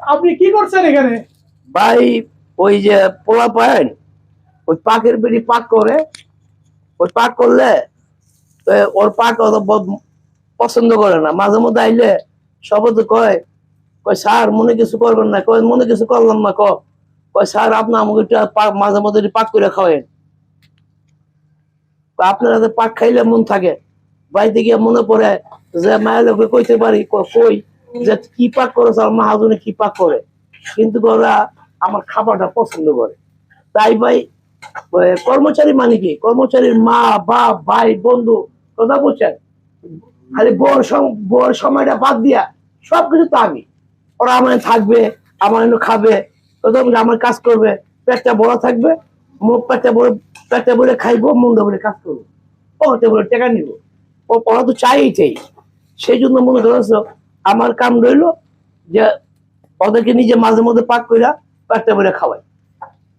আপনি কি করছেন এখানে? ভাই, ওই যে পোলা পায় ওই পাকের বেরি পাক করে, ওই পাক করলে ওর পাক অত পছন্দ করে না। মাঝে মধ্যে আইলে তো কয় কয়, স্যার, মনে কিছু করবেন না। কয়, মনে কিছু করলাম না, ক। কয়, স্যার, আপনি আমাকে মাঝে মধ্যে পাক করে খাওয়েন আপনারা পাক খাইলে মন থাকে। বাড়িতে গিয়ে মনে পড়ে যে মায়ের লোকে কইতে পারি কই? যে কি পাক করে স্যার মাহাজনে কি পাক করে। কিন্তু ওরা আমার খাবারটা পছন্দ করে। তাই ভাই কর্মচারী মানে কি? কর্মচারীর মা, বাপ, ভাই, বন্ধু, কথা বলছেন খালি বড় বড় সময়টা বাদ দিয়া সবকিছু তো আমি। ওরা আমার থাকবে, আমার খাবে, কথা বলছে আমার কাজ করবে, পেটটা বড় থাকবে মুখ পেটটা বড়, পেটটা বলে খাইবো, মুন্ডা বলে কাজ করব। পকেটে বলে টাকা নিব। ও পড়া তো চাই চাই সেই জন্য মনে করছ আমার কাম রইল যে ওদেরকে নিজে মাঝে মধ্যে পাক কইরা পেটটা বলে খাওয়াই।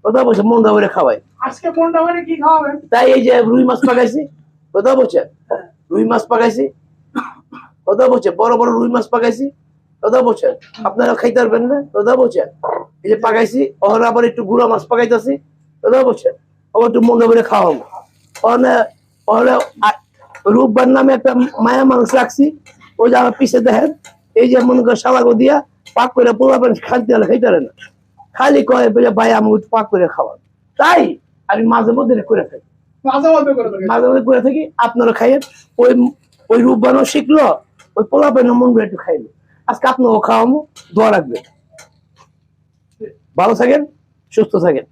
কথা বলছে মুন্ডা বলে খাওয়াই। আজকে কোনটা মানে কি খাওয়াবেন? তাই এই যে রুই মাছ পাকাইছি কথা বলছে? রুই মাছ পাকাইছি কথা বলছে? বড় বড় রুই মাছ পাকাইছি কথা বলছে? আপনারা খাইতে পারবেন না কথা বলছে? এই যে পাকাইছি ওখানে আবার একটু গুঁড়া মাছ পাকাইতেছি কথা বলছে? আবার একটু মন্দ করে খাওয়াবো। ওখানে ওখানে রূপবার নামে একটা মায়া মানুষ রাখছি ওই যে আমার পিছিয়ে দেখেন এই যে মনে করে সালাগো দিয়া পাক করে পোলা খাদ্য খাইতে না। খালি কয় ভাই একটু পাক করে খাওয়ান তাই আমি মাঝে মধ্যে করে থাকি। মাঝে মধ্যে করে থাকি আপনারা খাইয়েন। ওই ওই রূপ বানানো শিখলো ওই পোলা পানের মন করে একটু খাইলো। আজকে আপনারও খাওয়াবো দোয়া রাখবে ভালো থাকেন সুস্থ থাকেন।